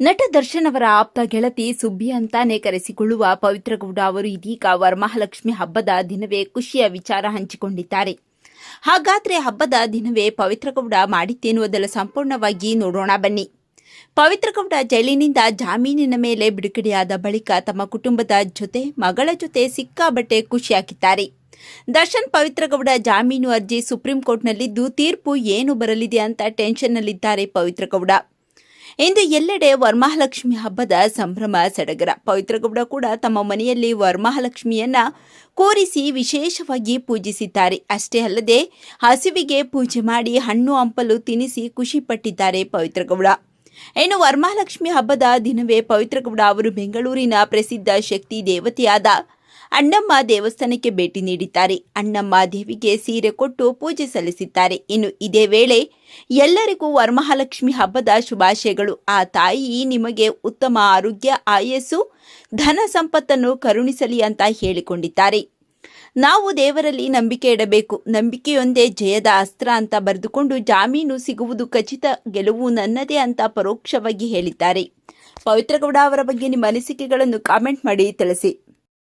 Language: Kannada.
ನಟ ದರ್ಶನ್ ಅವರ ಆಪ್ತ ಗೆಳತಿ ಸುಬ್ಬಿ ಅಂತಾನೆ ಕರೆಸಿಕೊಳ್ಳುವ ಪವಿತ್ರಗೌಡ ಅವರು ಇದೀಗ ವರಮಹಾಲಕ್ಷ್ಮಿ ಹಬ್ಬದ ದಿನವೇ ಖುಷಿಯ ವಿಚಾರ ಹಂಚಿಕೊಂಡಿದ್ದಾರೆ. ಹಾಗಾದ್ರೆ ಹಬ್ಬದ ದಿನವೇ ಪವಿತ್ರಗೌಡ ಮಾಡಿದ್ದೇನುವುದೆಲ್ಲ ಸಂಪೂರ್ಣವಾಗಿ ನೋಡೋಣ ಬನ್ನಿ. ಪವಿತ್ರಗೌಡ ಜೈಲಿನಿಂದ ಜಾಮೀನಿನ ಮೇಲೆ ಬಿಡುಗಡೆಯಾದ ಬಳಿಕ ತಮ್ಮ ಕುಟುಂಬದ ಜೊತೆ, ಮಗಳ ಜೊತೆ ಸಿಕ್ಕಾಬಟ್ಟೆ ಖುಷಿಯಾಗಿದ್ದಾರೆ. ದರ್ಶನ್ ಪವಿತ್ರಗೌಡ ಜಾಮೀನು ಅರ್ಜಿ ಸುಪ್ರೀಂ ಕೋರ್ಟ್ನಲ್ಲಿದ್ದು ತೀರ್ಪು ಏನು ಬರಲಿದೆ ಅಂತ ಟೆನ್ಷನ್ನಲ್ಲಿದ್ದಾರೆ ಪವಿತ್ರ ಗೌಡ ಇಂದು ಎಲ್ಲೆಡೆ ವರಮಹಾಲಕ್ಷ್ಮಿ ಹಬ್ಬದ ಸಂಭ್ರಮ ಸಡಗರ. ಪವಿತ್ರಗೌಡ ಕೂಡ ತಮ್ಮ ಮನೆಯಲ್ಲಿ ವರಮಹಾಲಕ್ಷ್ಮಿಯನ್ನ ಕೂರಿಸಿ ವಿಶೇಷವಾಗಿ ಪೂಜಿಸಿದ್ದಾರೆ. ಅಷ್ಟೇ ಅಲ್ಲದೆ ಹಸಿವಿಗೆ ಪೂಜೆ ಮಾಡಿ ಹಣ್ಣು ಹಂಪಲು ತಿನ್ನಿಸಿ ಖುಷಿ ಪಟ್ಟಿದ್ದಾರೆ ಪವಿತ್ರಗೌಡ. ಇನ್ನು ವರಮಹಾಲಕ್ಷ್ಮಿ ಹಬ್ಬದ ದಿನವೇ ಪವಿತ್ರಗೌಡ ಅವರು ಬೆಂಗಳೂರಿನ ಪ್ರಸಿದ್ಧ ಶಕ್ತಿ ದೇವತೆಯಾದ ಅಣ್ಣಮ್ಮ ದೇವಸ್ಥಾನಕ್ಕೆ ಭೇಟಿ ನೀಡಿದ್ದಾರೆ. ಅಣ್ಣಮ್ಮ ದೇವಿಗೆ ಸೀರೆ ಕೊಟ್ಟು ಪೂಜೆ ಸಲ್ಲಿಸಿದ್ದಾರೆ. ಇನ್ನು ಇದೇ ವೇಳೆ ಎಲ್ಲರಿಗೂ ವರಮಹಾಲಕ್ಷ್ಮಿ ಹಬ್ಬದ ಶುಭಾಶಯಗಳು. ಆ ತಾಯಿ ನಿಮಗೆ ಉತ್ತಮ ಆರೋಗ್ಯ, ಆಯಸ್ಸು, ಧನ ಸಂಪತ್ತನ್ನು ಕರುಣಿಸಲಿ ಅಂತ ಹೇಳಿಕೊಂಡಿದ್ದಾರೆ. ನಾವು ದೇವರಲ್ಲಿ ನಂಬಿಕೆ ಇಡಬೇಕು. ನಂಬಿಕೆಯೊಂದೇ ಜಯದ ಅಸ್ತ್ರ ಅಂತ ಬರೆದುಕೊಂಡು ಜಾಮೀನು ಸಿಗುವುದು ಖಚಿತ, ಗೆಲುವು ನನ್ನದೇ ಅಂತ ಪರೋಕ್ಷವಾಗಿ ಹೇಳಿದ್ದಾರೆ. ಪವಿತ್ರಗೌಡ ಅವರ ಬಗ್ಗೆ ನಿಮ್ಮ ಅನಿಸಿಕೆಗಳನ್ನು ಕಾಮೆಂಟ್ ಮಾಡಿ ತಿಳಿಸಿ.